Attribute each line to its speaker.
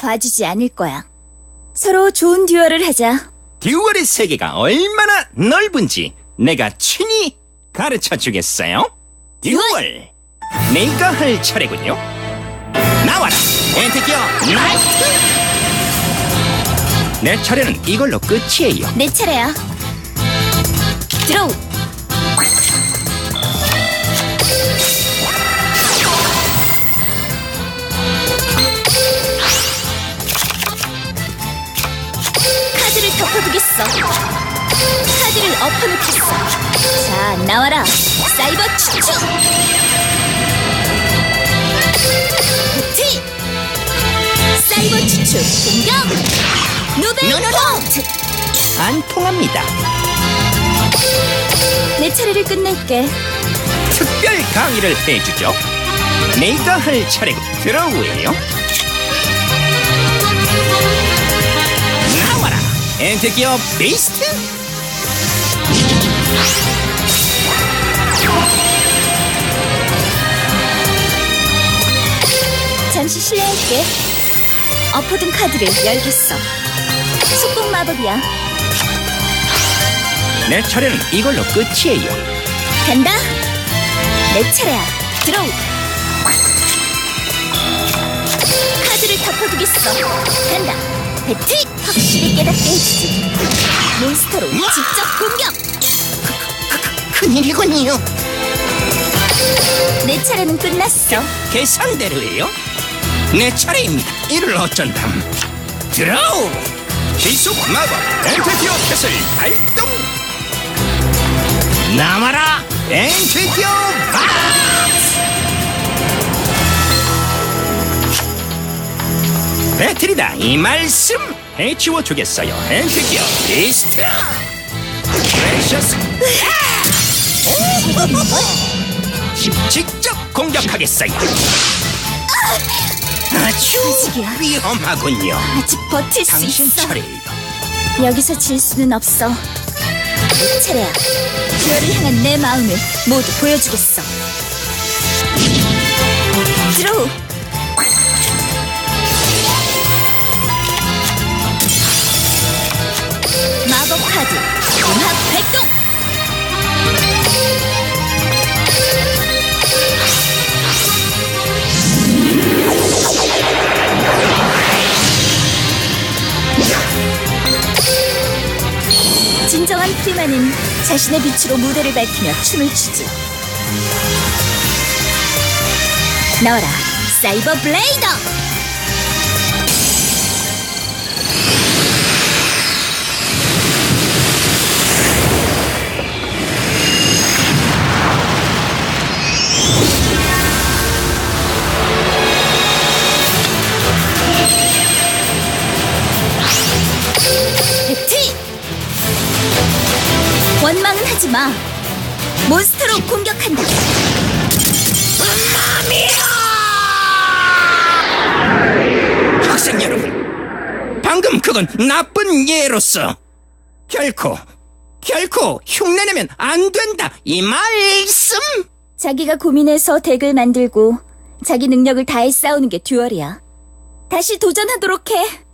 Speaker 1: 봐주지 않을 거야. 서로 좋은 듀얼을 하자.
Speaker 2: 듀얼의 세계가 얼마나 넓은지 내가 친히 가르쳐 주겠어요. 듀얼! 내가 할 차례군요. 나와라! 엔티기어 나이트! 내 차례는 이걸로 끝이에요.
Speaker 1: 내 차례야. 드로우. 카드를 엎어놓겠어. 자, 나와라. 사이버 추추. 티. 사이버 추추 공격. 노벨 포트.
Speaker 2: 안 통합니다.
Speaker 1: 내 차례를 끝낼게.
Speaker 2: 특별 강의를 해주죠. 내가 할 차례고 드로우예요. 엔티기어 베이스트!
Speaker 1: 잠시 실례할게. 엎어둔 카드를 열겠어. 속공 마법이야.
Speaker 2: 내 차례는 이걸로 끝이에요.
Speaker 1: 간다. 내 차례야. 드로우. 카드를 덮어두겠어. 간다. 배틀 확실히 깨닫게 해주지. 몬스터로 직접 공격.
Speaker 2: 큰일이군요.
Speaker 1: 내 차례는 끝났어.
Speaker 2: 계산대로예요. 내 차례입니다. 이를 어쩐담. 드로우! 희속 마법 엔티티어 캣을 발동! 나와라! 엔티티어 박 배틀이다 이 말씀 해치워 주겠어요 엔티티어 리스트 프레셔스 직접 공격하겠어요 아주. 위험하군요
Speaker 1: 아직 버틸 수
Speaker 2: 당신
Speaker 1: 있어.
Speaker 2: 차례예요
Speaker 1: 여기서 질 수는 없어. 내 차례야. 듀얼을 향한 내 마음을 모두 보여주겠어. 카드 종합 발동. 진정한 프리만은 자신의 빛으로 무대를 밝히며 춤을 추지. 나와라, 사이버 블레이더! 원망은 하지 마. 몬스터로 공격한다.
Speaker 2: 학생 여러분 방금 그건 나쁜 예로서 결코 결코 흉내내면 안 된다 이 말씀
Speaker 1: 자기가 고민해서 덱을 만들고 자기 능력을 다해 싸우는 게 듀얼이야. 다시 도전하도록 해.